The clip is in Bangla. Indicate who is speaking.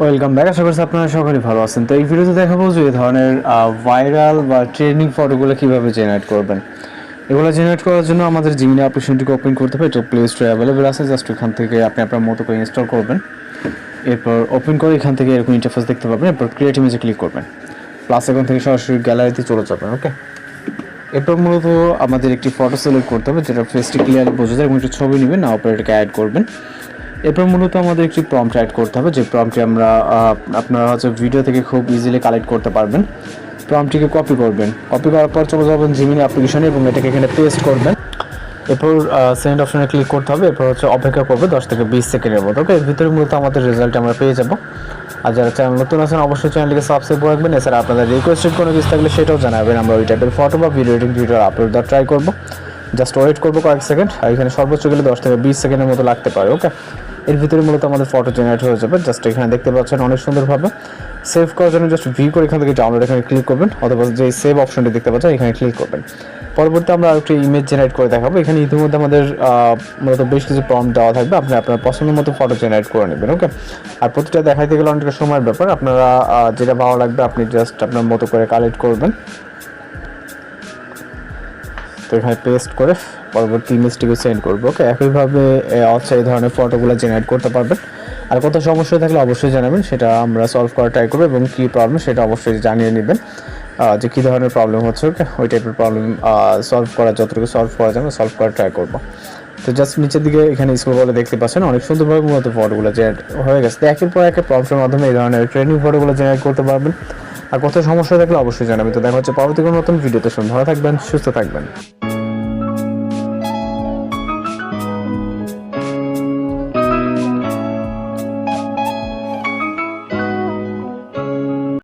Speaker 1: ওয়েলকাম ব্যাক আশা করছি আপনারা সকলেই ভালো আছেন। তো এই ভিডিওতে দেখাবো যে ধরনের ভাইরাল বা ট্রেন্ডিং ফটোগুলো কীভাবে জেনারেট করবেন। এগুলো জেনারেট করার জন্য আমাদের জিমিনি অ্যাপ্লিকেশনটিকে ওপেন করতে হবে। এটা প্লে স্টোরে অ্যাভেলেবেল আছে। জাস্ট এখান থেকে আপনি আপনার মতো করে ইনস্টল করবেন। এরপর ওপেন করে এখান থেকে এরকম ইন্টারফেস দেখতে পাবেন। এরপর ক্রিয়েট ইমেজে ক্লিক করবেন। প্লাস এখান থেকে সরাসরি গ্যালারিতে চলে যাবেন ওকে এরপর মূলত আমাদের একটি ফটো সিলেক্ট করতে হবে। যেটা ফেসটি ক্লিয়ার বোঝা যায় এবং একটি ছবি নেবেন। না অপারেটরকে অ্যাড করবেন। এরপর মূলত আমাদের একটি প্রম্পট অ্যাড করতে হবে, যে প্রম্পটটি আমরা আপনারা হচ্ছে ভিডিও থেকে খুব ইজিলি কালেক্ট করতে পারবেন। প্রম্পটিকে কপি করবেন। কপি করার পর চলে যাবেন জিমিনি অ্যাপ্লিকেশনে এবং এটাকে এখানে পেস্ট করবেন। এরপর সেন্ড অপশনে ক্লিক করতে হবে। এরপর হচ্ছে অপেক্ষা করবে দশ থেকে বিশ সেকেন্ডের মতো। ওকে এর ভিতরে মূলত আমাদের রেজাল্ট আমরা পেয়ে যাব। আর যারা চ্যানেল নতুন আছেন, অবশ্যই চ্যানেলটিকে সাবস্ক্রাইব করে রাখবেন। এছাড়া আপনাদের রিকোয়েস্টেড কোনো কিছু থাকলে সেটাও জানাবেন। আমরা ওই টাইপের ফটো বা ভিডিও এডিটিং ভিডিও আপলোড দেওয়ার ট্রাই করব। জাস্ট ওয়েট করব কয়েক সেকেন্ড আর এখানে সর্বোচ্চ গেলে দশ থেকে বিশ সেকেন্ডের মতো লাগতে পারে ওকে এর ভিতরে মূলত আমাদের ফটো জেনারেট হয়ে যাবে। জাস্ট এখানে দেখতে পাচ্ছেন অনেক সুন্দরভাবে সেভ করার জন্য জাস্ট ভি করে এখান থেকে ডাউনলোড এখানে ক্লিক করবেন, অথবা যে সেভ অপশনটি দেখতে পাচ্ছেন, এখানে ক্লিক করবেন। পরবর্তী আমরা আরেকটি ইমেজ জেনারেট করে দেখাবো। এখানে ইতিমধ্যে আমাদের মূলত বেশ কিছু প্রম্পট দেওয়া থাকবে। আপনি আপনার পছন্দ মতো ফটো জেনারেট করে নেবেন ওকে আর প্রতিটা দেখাইতে গেলে অনেকটা সময়ের ব্যাপার। আপনারা যেটা ভালো লাগবে, আপনি জাস্ট আপনার মতো করে কালেক্ট করবেন। তো এখানে পেস্ট করে পরবর্তী ইমেজটিকে সেন্ড করব ওকে একইভাবে হচ্ছে এই ধরনের ফটোগুলো জেনারেট করতে পারবেন। আর কোথাও সমস্যা থাকলে অবশ্যই জানাবেন, সেটা আমরা সলভ করার ট্রাই করব এবং কী প্রবলেম সেটা অবশ্যই জানিয়ে নেবেন। যে কী ধরনের প্রবলেম হচ্ছে ওকে ওই টাইপের প্রবলেম সলভ করা, যতটুকু সলভ করা যাবে সলভ করার ট্রাই করব। তো জাস্ট নিচের দিকে এখানে স্কুল বলে দেখতে পাচ্ছেন, অনেক সুন্দরভাবে মূলত ফটোগুলো জেনারেট হয়ে গেছে। একের পর একে প্রবলেমের মাধ্যমে এই ধরনের ট্রেনিং ফটোগুলো জেনারেট করতে পারবেন। আর কোথাও সমস্যা থাকলে অবশ্যই জানাবেন। তো দেখা হচ্ছে পরবর্তী কোনো নতুন ভিডিওতে। শুনুন ভালো থাকবেন, সুস্থ থাকবেন।